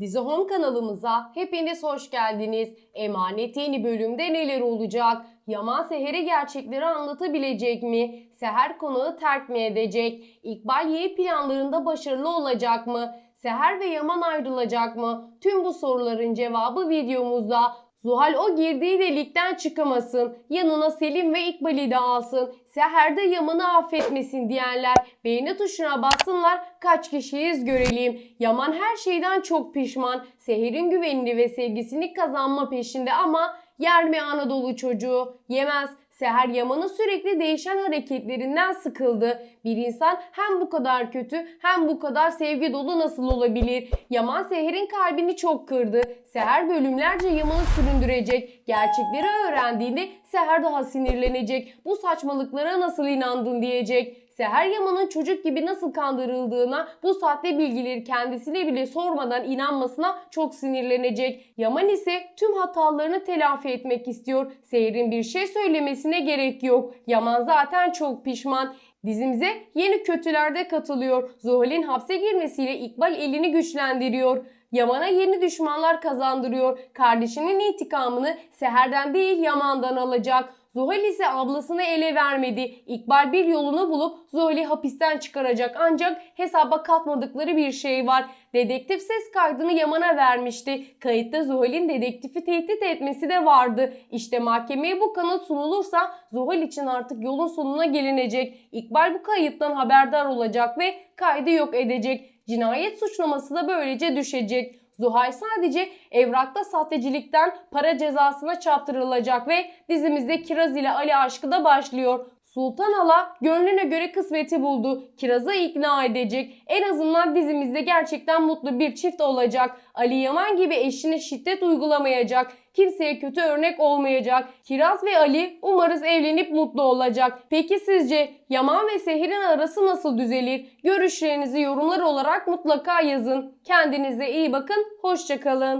Dizi Home kanalımıza hepiniz hoş geldiniz. Emanet yeni bölümde neler olacak? Yaman Seher'e gerçekleri anlatabilecek mi? Seher konağı terk mi edecek? İkbal yeni planlarında başarılı olacak mı? Seher ve Yaman ayrılacak mı? Tüm bu soruların cevabı videomuzda. Zuhal o girdiği delikten çıkamasın. Yanına Selim ve İkbal'i de alsın. Seher de Yaman'ı affetmesin diyenler beğeni tuşuna bassınlar. Kaç kişiyiz görelim. Yaman her şeyden çok pişman. Seher'in güvenini ve sevgisini kazanma peşinde ama yer mi Anadolu çocuğu? Yemez. Seher Yaman'ın sürekli değişen hareketlerinden sıkıldı. Bir insan hem bu kadar kötü hem bu kadar sevgi dolu nasıl olabilir? Yaman Seher'in kalbini çok kırdı. Seher bölümlerce Yaman'ı süründürecek. Gerçekleri öğrendiğinde Seher daha sinirlenecek. Bu saçmalıklara nasıl inandın diyecek. Seher Yaman'ın çocuk gibi nasıl kandırıldığına, bu sahte bilgileri kendisine bile sormadan inanmasına çok sinirlenecek. Yaman ise tüm hatalarını telafi etmek istiyor. Seher'in bir şey söylemesine gerek yok. Yaman zaten çok pişman. Dizimize yeni kötülerde katılıyor. Zuhal'in hapse girmesiyle İkbal elini güçlendiriyor. Yaman'a yeni düşmanlar kazandırıyor. Kardeşinin intikamını Seher'den değil Yaman'dan alacak. Zuhal ise ablasını ele vermedi. İkbal bir yolunu bulup Zuhal'i hapisten çıkaracak ancak hesaba katmadıkları bir şey var. Dedektif ses kaydını Yaman'a vermişti. Kayıtta Zuhal'in dedektifi tehdit etmesi de vardı. İşte mahkemeye bu kanıt sunulursa Zuhal için artık yolun sonuna gelinecek. İkbal bu kayıttan haberdar olacak ve kaydı yok edecek. Cinayet suçlaması da böylece düşecek. Zuhal sadece evrakta sahtecilikten para cezasına çarptırılacak ve dizimizde Kiraz ile Ali aşkı da başlıyor. Sultan Ala gönlüne göre kısmeti buldu. Kiraz'ı ikna edecek. En azından dizimizde gerçekten mutlu bir çift olacak. Ali Yaman gibi eşine şiddet uygulamayacak. Kimseye kötü örnek olmayacak. Kiraz ve Ali umarız evlenip mutlu olacak. Peki sizce Yaman ve Seher'in arası nasıl düzelir? Görüşlerinizi yorumlar olarak mutlaka yazın. Kendinize iyi bakın. Hoşçakalın.